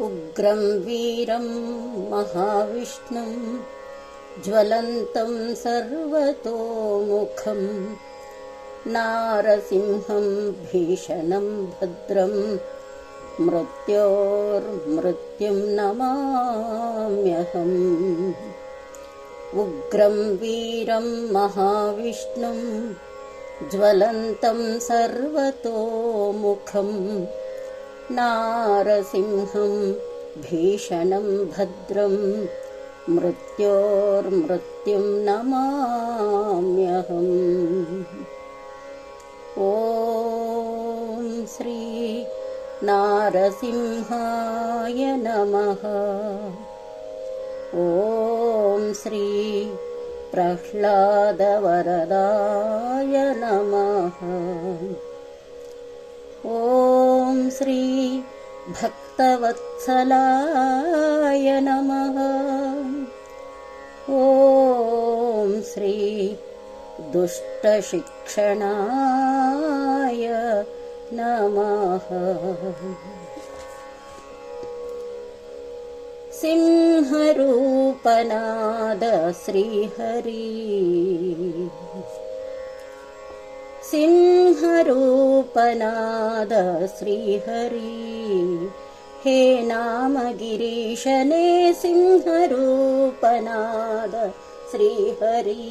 उग्रं वीरं महाविष्णुं ज्वलन्तं सर्वतोमुखम् नारसिंहं भीषणं भद्रं मृत्योर्मृत्युं नमाम्यहम्। उग्रं वीरं महाविष्णुं ज्वलन्तं सर्वतोमुखम् नारसिंहं भीषणं भद्रं मृत्योर्मृत्युं नमाम्यहम्। ॐ श्री नारसिंहाय नमः। ॐ श्री प्रह्लादवरदाय नमः। ॐ श्री भक्तवत्सलाय नमः। ॐ श्री दुष्टशिक्षणाय नमः। सिंहरूपनाद श्रीहरि सिंहरूपनाद श्रीहरि हे नाम गिरीशने सिंहरूपनाद श्रीहरि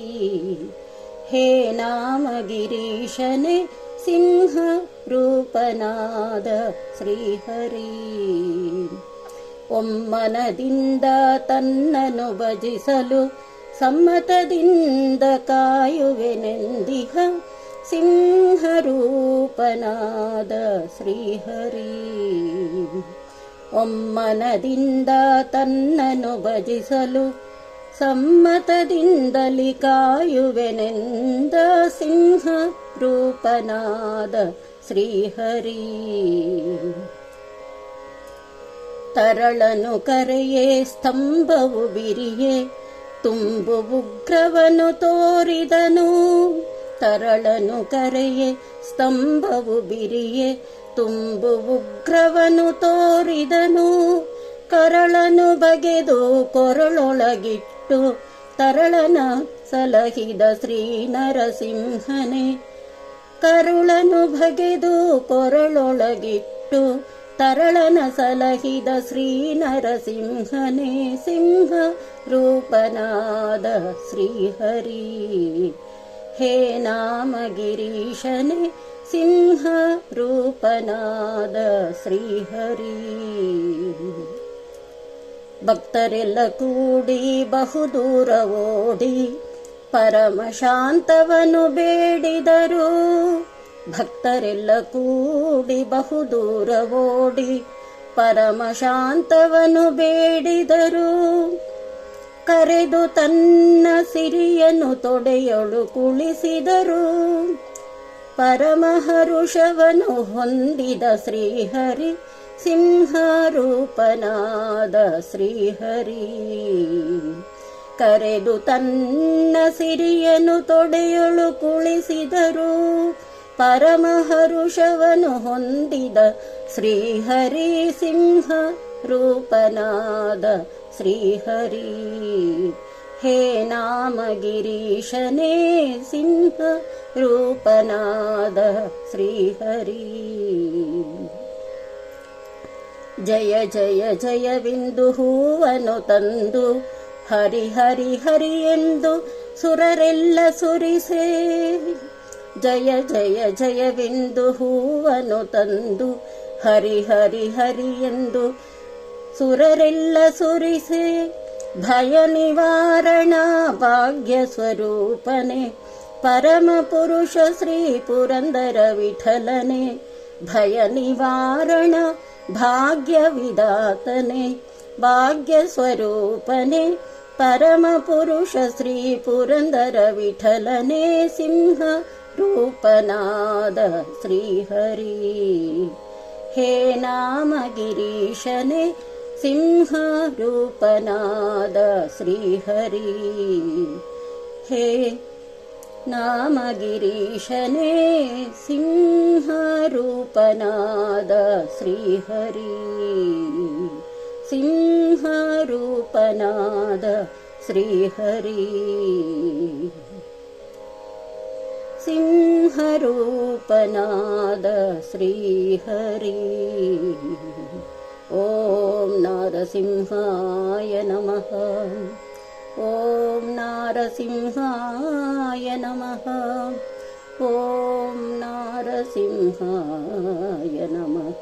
हे नाम गिरीशने सिंहरूपनाद श्रीहरि ಒಮ್ಮನದಿಂದ ತನ್ನನು ಭಜಿಸಲು ಸಮ್ಮತದಿಂದ ಕಾಯುವೆನೆಂದಿಹ ಸಿಂಹರೂಪನಾದ ಶ್ರೀಹರಿ, ಒಮ್ಮನದಿಂದ ತನ್ನನು ಭಜಿಸಲು ಸಮ್ಮತದಿಂದಲಿ ಕಾಯುವೆನೆಂದ ಸಿಂಹ ರೂಪನಾದ ಶ್ರೀಹರಿ. ತರಳನು ಕರೆಯೇ, ಸ್ತಂಭವು ಬಿರಿಯೇ, ತುಂಬು ಉಗ್ರವನು ತೋರಿದನು. ತರಳನು ಕರೆಯೇ, ಸ್ತಂಭವು ಬಿರಿಯೆ, ತುಂಬು ಉಗ್ರವನು ತೋರಿದನು. ಕರಳನು ಬಗೆದು ಕೊರಳೊಳಗಿಟ್ಟು, ತರಳನ ಸಲಹಿದ ಶ್ರೀ ನರಸಿಂಹನೇ ಕರುಳನು ಬಗೆದು ಕೊರಳೊಳಗಿಟ್ಟು, ತರಳನ ಸಲಹಿದ ಶ್ರೀ ನರಸಿಂಹನೇ ಸಿಂಹ ರೂಪನಾದ ಶ್ರೀಹರಿ ಹೇ ನಾಮ ಗಿರೀಶನೇ ಸಿಂಹ ರೂಪನಾದ ಶ್ರೀಹರಿ. ಭಕ್ತರೆಲ್ಲ ಕೂಡಿ ಬಹುದೂರ ಓಡಿ ಪರಮ ಶಾಂತವನು ಬೇಡಿದರು. ಭಕ್ತರೆಲ್ಲ ಕೂಡಿ ಬಹುದೂರ ಓಡಿ ಪರಮ ಶಾಂತವನು ಬೇಡಿದರು. ಕರೆದು ತನ್ನ ಸಿರಿಯನು ತೊಡೆಯಳು ಕುಳಿಸಿದರು. ಪರಮಹರುಷವನು ಹೊಂದಿದ ಶ್ರೀಹರಿ ಸಿಂಹರೂಪನಾದ ಶ್ರೀಹರಿ. ಕರೆದು ತನ್ನ ಸಿರಿಯನು ತೊಡೆಯಳು ಕುಳಿಸಿದರು. ಪರಮಹರುಷವನು ಹೊಂದಿದ ಶ್ರೀಹರಿ ಸಿಂಹ ರೂಪನಾದ ಶ್ರೀಹರಿ ಹೇ ನಾಮ ಗಿರೀಶನೇ ಸಿಂಹ ರೂಪನಾದ ಶ್ರೀಹರಿ ಜಯ ಜಯ ಜಯವಿಂದು ಹೂವನು ತಂದು ಹರಿ ಹರಿ ಹರಿ ಎಂದು ಸುರರೆಲ್ಲ ಸುರಿಸೇ ಜಯ ಜಯ ಜಯವೆಂದು ಹೂವನು ತಂದು ಹರಿ ಹರಿ ಹರಿ ಎಂದು ಸುರರೆಲ್ಲ ಸುರಿಸೆ ಭಯ ನಿವಾರಣ ಭಾಗ್ಯ ಸ್ವರೂಪನೆ ಪರಮ ಪುರುಷ ಶ್ರೀ ಪುರಂದರ ವಿಠಲನೆ ಭಯ ನಿವಾರಣ ಭಾಗ್ಯ ವಿದಾತನೆ ಭಾಗ್ಯ ಸ್ವರೂಪನೆ ಪರಮ ಪುರುಷ ಶ್ರೀ ಪುರಂದರ ವಿಠಲನೆ ಸಿಂಹ ರೂಪನಾದ ಶ್ರೀಹರಿ ಹೇ ನಾಮ ಗಿರೀಶನೆ सिंहरूपनाद श्रीहरि हे नामगिरीशने सिंहरूपनाद श्रीहरि सिंहरूपनाद श्रीहरि ॐ नारसिंहाय नमः। ॐ नारसिंहाय नमः। ॐ नारसिंहाय नमः